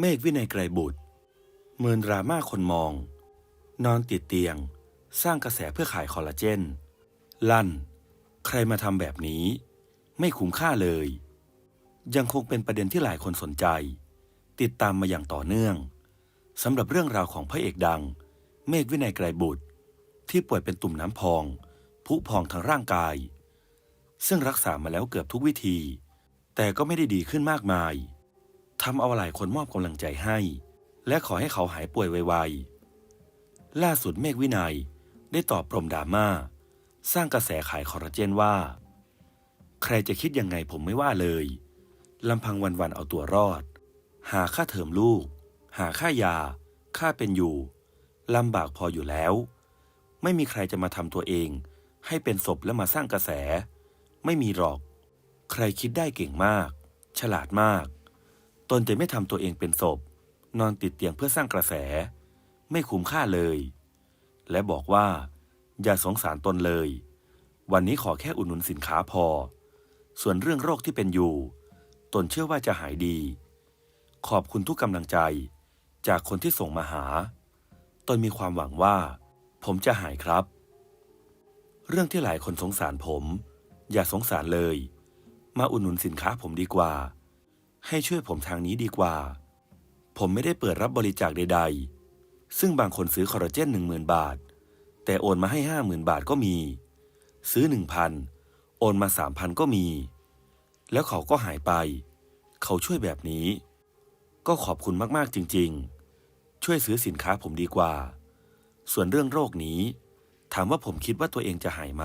เมฆวินัยไกรบุตรเมินดราม่าคนมอง นอนติดเตียง สร้างกระแสเพื่อขายคอลลาเจน ลั่น ใครมาทำแบบนี้ ไม่คุ้มค่าเลย ยังคงเป็นประเด็นที่หลายคนสนใจ ติดตามมาอย่างต่อเนื่องสำหรับเรื่องราวของพระเอกดัง เมฆวินัยไกรบุตร ที่ป่วยเป็นตุ่มน้ำพอง ผุพองทางร่างกาย ซึ่งรักษามาแล้วเกือบทุกวิธี แต่ก็ไม่ได้ดีขึ้นมากมาย ทำเอาหลายคนมอบกำลังใจให้ และขอให้เขาหายป่วยไวๆ ล่าสุดเมฆวินัยได้ตอบปรมดราม่า สร้างกระแสขายคอลลาเจนว่า ใครจะคิดยังไงผมไม่ว่าเลยลำพังวันๆเอาตัวรอด หาค่าเทอมลูก หาค่ายา ค่าเป็นอยู่ลำบากพออยู่แล้ว ไม่มีใครจะมาทำตัวเอง ให้เป็นศพและมาสร้างกระแส ไม่มีหรอก ใครคิดได้เก่งมาก ฉลาดมาก ตนจะไม่ทำตัวเองเป็นศพ นอนติดเตียงเพื่อสร้างกระแส ไม่คุ้มค่าเลย และบอกว่า อย่าสงสารตนเลย วันนี้ขอแค่อุดหนุนสินค้าพอ ส่วนเรื่องโรคที่เป็นอยู่ ตนเชื่อว่าจะหายดี ขอบคุณทุกกำลังใจ จากคนที่ส่งมาหา ตนมีความหวังว่า ผมจะหายครับ เรื่องที่หลายคนสงสารผม อย่าสงสารเลย มาอุดหนุนสินค้าผมดีกว่า ให้ช่วยผมทางนี้ดีกว่า ผมไม่ได้เปิดรับบริจาคใด ๆ ซึ่งบางคนซื้อคอลลาเจนหนึ่งหมื่นบาท แต่โอนมาให้ห้าหมื่นบาทก็มี ซื้อหนึ่งพันโอนมาสามพันก็มี แล้วเขาก็หายไป เขาช่วยแบบนี้ ก็ขอบคุณมากๆจริง ๆ ช่วยซื้อสินค้าผมดีกว่า ส่วนเรื่องโรคนี้ ถามว่าผมคิดว่าตัวเองจะหายไหม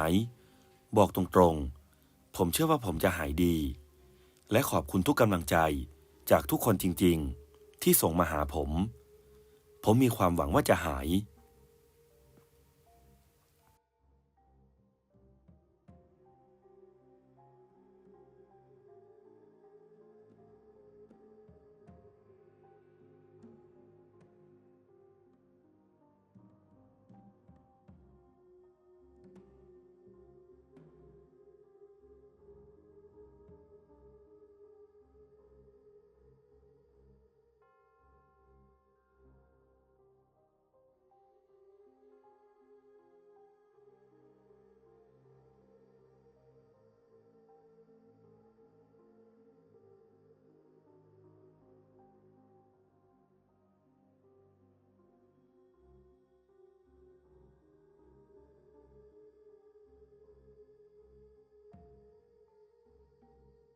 บอกตรงๆ ผมเชื่อว่าผมจะหายดี และขอบคุณทุกกำลังใจจากทุกคนจริง ๆ ที่ส่งมาหาผม ผมมีความหวังว่าจะหาย